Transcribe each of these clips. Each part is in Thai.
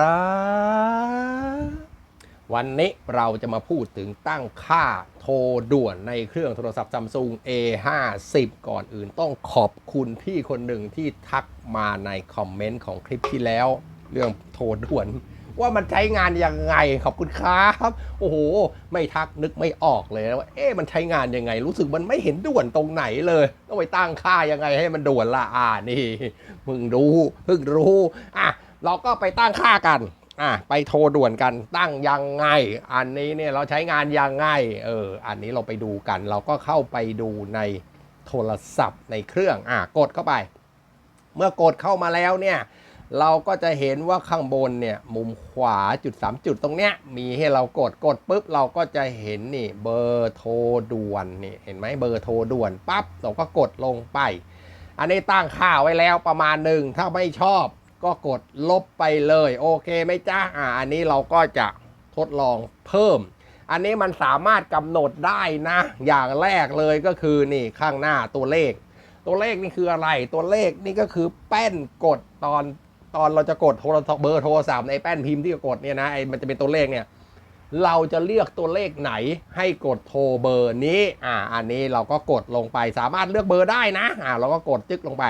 ครับ วันนี้เราจะมาพูดถึงตั้งค่าโทรด่วนในเครื่องโทรศัพท์ Samsung A50 ก่อนอื่นต้องขอบคุณพี่คนหนึ่งที่ทักมาในคอมเมนต์ของคลิปที่แล้ว เรื่องโทรด่วน ว่ามันใช้งานยังไงขอบคุณครับ โอ้โห ไม่ทักนึกไม่ออกเลยนะว่าเอ๊ะมันใช้งานยังไง รู้สึกมันไม่เห็นด่วนตรงไหนเลยต้องไปตั้งค่ายังไงให้มันด่วนละอ่านี่มึงรู้เพิ่งรู้อะ เราก็ไปตั้งค่ากันอะไปโทรด่วนกันตั้งยังไง อันนี้เนี่ยเราใช้งานยังไงเอออันนี้เราไปดูกัน เราก็เข้าไปดูในโทรศัพท์ในเครื่องอะกดเข้าไป เมื่อกดเข้ามาแล้วเนี่ยเราก็จะเห็นว่าข้างบนเนี่ยมุมขวาจุด 3 จุดตรงเนี้ยมีให้เรากดกดปุ๊บเราก็จะเห็นนี่เบอร์โทรด่วนนี่เห็นไหมเบอร์โทรด่วนปั๊บเราก็กดลงไป อันนี้ตั้งค่าไว้แล้วประมาณหนึ่งถ้าไม่ชอบ ก็กดลบไปเลย โอเคไหมจ้าอ่าอันนี้เราก็จะทดลองเพิ่ม อันนี้มันสามารถกำหนดได้นะ อย่างแรกเลยก็คือนี่ข้างหน้าตัวเลข ตัวเลขนี่คืออะไร ตัวเลขนี่ก็คือแป้นกดตอนตอนเราจะกดโทรศัพท์เบอร์โทรศัพท์ในแป้นพิมพ์ที่กดเนี่ยนะไอ้มันจะเป็นตัวเลขเนี่ยเราจะเลือกตัวเลขไหนให้กดโทรเบอร์นี้ อ่า อันนี้เราก็กดลงไป สามารถเลือกเบอร์ได้นะ อ่า เราก็กดจึ๊กลงไป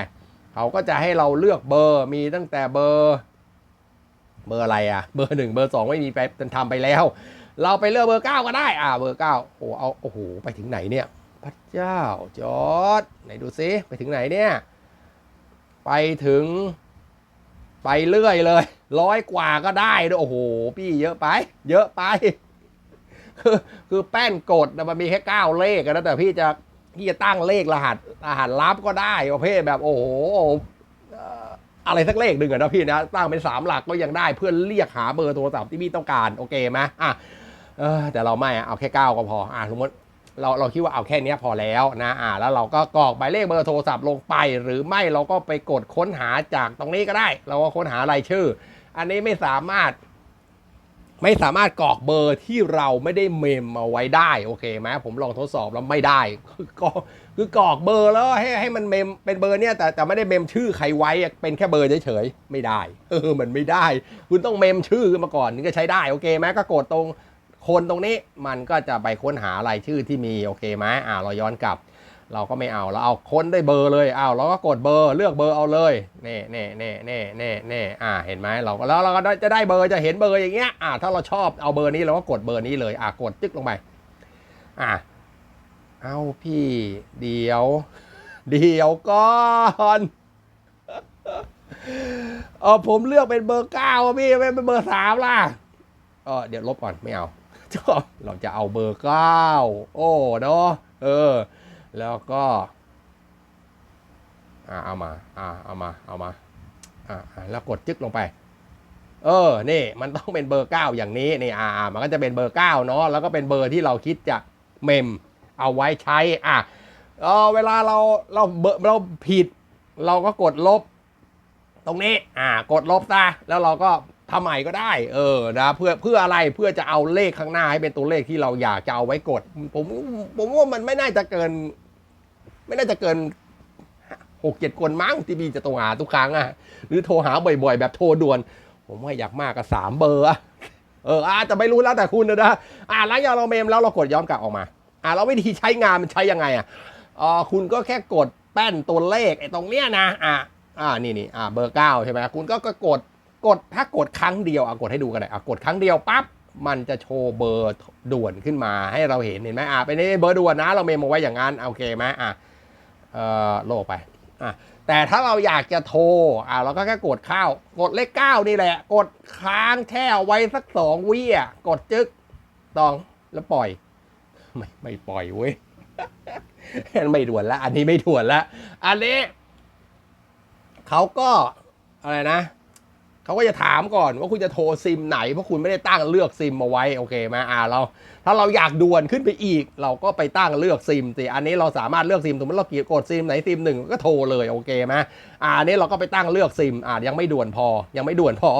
เขาก็จะให้เราเลือกเบอร์มีตั้งแต่เบอร์เบอร์อะไรอะเบอร์หนึ่งเบอร์สองไม่มีไปทำไปแล้ว เราไปเลือกเบอร์เก้าก็ได้อ่าเบอร์เก้าโอ้เอาโอ้โหไปถึงไหนเนี่ยพระเจ้าจอดไหนดูซิไปถึงไหนเนี่ยไปถึง ไปเรื่อยเลยร้อยกว่าก็ได้ด้วยโอ้โหพี่เยอะไป เยอะไป คือคือแป้นกดนะมันมีแค่เก้าเลขนะแต่พี่จะ พี่จะตั้งเลขรหัสรหัสลับก็ได้ประเภทแบบโอ้โหอะไรสักเลขหนึ่งอะนะพี่นะตั้งเป็นสามหลักก็ยังได้เพื่อนเรียกหาเบอร์โทรศัพท์ที่พี่ต้องการโอเคไหมอะเออแต่เราไม่อะเอาแค่เก้าก็พออะสมมติเราเราคิดว่าเอาแค่นี้พอแล้วนะอะแล้วเราก็กรอกหมายเลขเบอร์โทรศัพท์ลงไป หรือไม่เราก็ไปกดค้นหาจากตรงนี้ก็ได้ เราก็ค้นหารายชื่อ อันนี้ไม่สามารถ ไม่สามารถกรอกเบอร์ที่เราไม่ได้เมมเอาไว้ได้โอเคไหมผมลองทดสอบแล้วไม่ได้กรอกคือกรอกเบอร์แล้วให้ให้มันเมมเป็นเบอร์เนี่ยแต่แต่ไม่ได้เมมชื่อใครไว้เป็นแค่เบอร์เฉยๆไม่ได้เออมันไม่ได้ คุณต้องเมมชื่อขึ้นมาก่อนถึงจะใช้ได้โอเคไหมก็กดตรงคนตรงนี้มันก็จะไปค้นหารายชื่อที่มีโอเคไหมอ่าเราย้อนกลับ เราก็ไม่เอาเราเอาค้นด้เบอร์เลยเอาเราก็กดเบอร์เลือกเบอร์เอาเลยเน่เน่เน่เน่เน่เน่อ่าเห็นไหมเราก็แล้วเราก็จะได้เบอร์จะเห็นเบอร์อย่างเงี้ยอ่าถ้าเราชอบเอาเบอร์นี้เราก็กดเบอร์นี้เลยอ่ากดจึ๊กลงไปอ่าเอาพี่เดียว เดียวก่อนเออผมเลือกเป็นเบอร์เก้าพี่ไม่เป็นเบอร์สามล่ะเออเดี๋ยวลบก่อนไม่เอาเราจะเอาเบอร์เก้าโอ้เนาะเออ แล้วก็อ่าเอามาอ่าเอามาเอามาอ่าอ่าแล้วกดจึ๊กลงไป เออนี่มันต้องเป็นเบอร์เก้าอย่างนี้นี่อ่ามันก็จะเป็นเบอร์เก้าเนาะแล้วก็เป็นเบอร์ที่เราคิดจะเมมเอาไว้ใช้อะเออเวลาเราเราเบอร์เราผิด เราก็กดลบ ตรงนี้อ่ากดลบซะแล้วเราก็ ทำใหม่ก็ได้ เออนะเพื่อเพื่ออะไรเพื่อจะเอาเลขข้างหน้าให้เป็นตัวเลขที่เราอยากจะเอาไว้กด ผมผมว่ามันไม่น่าจะเกิน ไม่น่าจะเกินหกเจ็ดคนมั้งที่บีจะโทรหาทุกครั้งอะหรือโทรหาบ่อยๆ แบบโทรด่วน ผมว่าอยากมากกับสามเบอร์เอออาจจะไม่รู้แล้วแต่คุณนะนะอ่าหลังจากเราเมมแล้วเรากดย้อนกลับออกมา อ่าเราวิธีใช้งานมันใช้ยังไงอะอ่าคุณก็แค่กดแป้นตัวเลขไอ้ตรงเนี้ยนะอ่าอ่านี่นี่อ่าเบอร์เก้าใช่ไหมคุณก็ก็กด กดถ้ากดครั้งเดียวอะกดให้ดูกันเลยอะกดครั้งเดียวปั๊บมันจะโชว์เบอร์ด่วนขึ้นมาให้เราเห็นเห็นไหมอ่าเป็นเบอร์ด่วนนะ เราเมมเอาไว้อย่างนั้นโอเคไหมอะเอ่อโลไปอะแต่ถ้าเราอยากจะโทรอะเราก็แค่กดเข้ากดเลขเก้านี่แหละ กดค้างแช่ไว้สักสองวิอะกดจึ๊กตองแล้วปล่อย ไม่ไม่ปล่อยเว้ยไม่ด่วนละ อันนี้ไม่ด่วนละ อันนี้เขาก็อะไรนะ เขาก็จะถามก่อนว่าคุณจะโทรซิมไหน เพราะคุณไม่ได้ตั้งเลือกซิมมาไว้โอเคไหมอ่าเรา ถ้าเราอยากด่วนขึ้นไปอีก เราก็ไปตั้งเลือกซิมสิอันนี้เราสามารถเลือกซิมสมมติเราเกียกดซิมไหนซิมหนึ่งก็โทรเลยโอเคไหมอ่าอันนี้เราก็ไปตั้งเลือกซิมอ่ายังไม่ด่วนพอ ยังไม่ด่วนพอ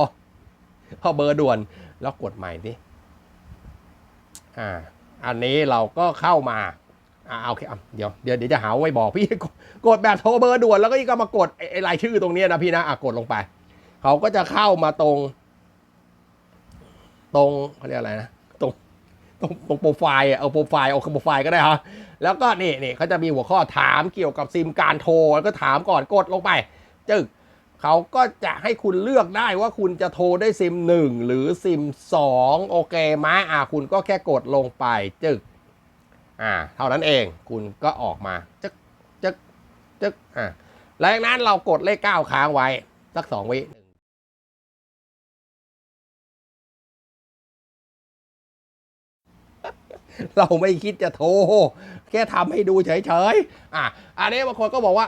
พอเบอร์ด่วนแล้วกดใหม่ดิอ่า อันนี้เราก็เข้ามาอ่าโอเคอะเดี๋ยวเดี๋ยวเดี๋ยวจะหาไว้บอกพี่กดแบบโทรเบอร์ด่วนแล้วก็ก็มากดไอ้ไอ้รายชื่อตรงนี้นะพี่นะอะกดลงไป เขาก็จะเข้ามาตรง ตรงเขาเรียกอะไรนะตรงตรงตรงโปรไฟล์อะเอาโปรไฟล์เอาโปรไฟล์ก็ได้ฮะแล้วก็นี่นี่เขาจะมีหัวข้อถามเกี่ยวกับซิมการโทรแล้วก็ถามก่อนกดลงไปจึกเขาก็จะให้คุณเลือกได้ว่าคุณจะโทรได้ซิม 1 หรือซิม 2 โอเคไหมอะคุณก็แค่กดลงไปจึกอ่าเท่านั้นเองคุณก็ออกมาจึกจึกจึกอะหลังจากนั้นเรากดเลข 9 ค้างไว้ สัก 2 วิ เราไม่คิดจะโทร แค่ทำให้ดูเฉยๆอะอันนี้บางคนก็บอกว่า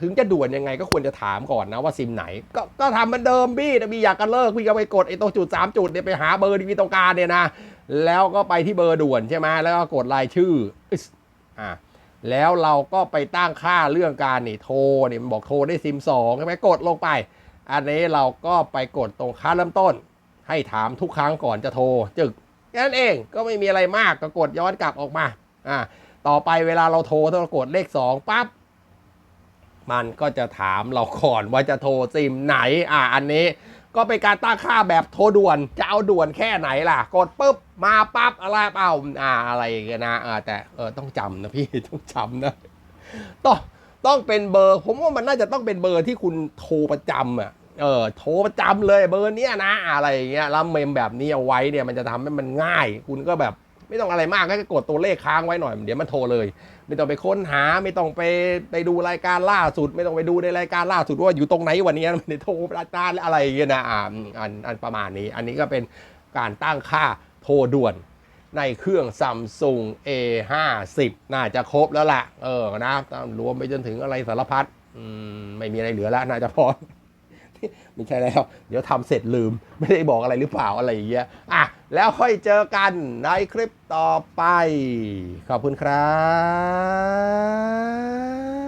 ถึงจะด่วนยังไงก็ควรจะถามก่อนนะว่าซิมไหน ก็ก็ทำเหมันเดิมบี้แต่พี่อยากกันเลิกพี่ก็ไปกดไอ้ตรงจุด 3 จุดเนี่ยไปหาเบอร์ที่พี่ต้องการเนี่ยนะ แล้วก็ไปที่เบอร์ด่วนใช่ไหมแล้วก็กดรายชื่ออะแล้วเราก็ไปตั้งค่าเรื่องการนี่โทรนี่มันบอกโทรได้ซิมสองใช่ไหมกดลงไป อันนี้เราก็ไปกดตรงค่าเริ่มต้น ให้ถามทุกครั้งก่อนจะโทรจึก แค่นั้นเองก็ไม่มีอะไรมากก็กดย้อนกลับออกมาอ่าต่อไปเวลาเราโทรถ้าเรากดเลข 2ปั๊บมันก็จะถามเราก่อนว่าจะโทรซิมไหนอ่าอันนี้ก็เป็นการตั้งค่าแบบโทรด่วนจะเอาด่วนแค่ไหนล่ะ กดปุ๊บมาปั๊บอะไรเปล่าอ่าอะไรอย่างเงี้ยนะอ่าแต่เออต้องจำนะพี่ต้องจำนะต้องต้องเป็นเบอร์ ผมว่ามันน่าจะต้องเป็นเบอร์ที่คุณโทรประจำอะ เออโทรประจำเลยเบอร์เนี้ยนะอะไรอย่างเงี้ยแล้วเมมแบบนี้เอาไว้เนี่ยมันจะทำให้มันง่าย คุณก็แบบไม่ต้องอะไรมากก็กดตัวเลขค้างไว้หน่อยเดี๋ยวมันโทรเลย ไม่ต้องไปค้นหาไม่ต้องไปไปดูรายการล่าสุด ไม่ต้องไปดูในรายการล่าสุดว่าอยู่ตรงไหนวันนี้ม่ได้โทรประจานอะไรอย่างเงี้ยนะอ่าอันอันประมาณนี้ อันนี้ก็เป็นการตั้งค่าโทรด่วนในเครื่อง Samsung A50 น่าจะครบแล้วล่ะ เออนะรวมไปจนถึงอะไรสารพัดอืมไม่มีอะไรเหลือแล้ว น่าจะพอ ไม่ใช่แล้ว เดี๋ยวทำเสร็จลืม ไม่ได้บอกอะไรหรือเปล่าอะไรอย่างเงี้ยอะแล้วค่อยเจอกันในคลิปต่อไป ขอบคุณครับ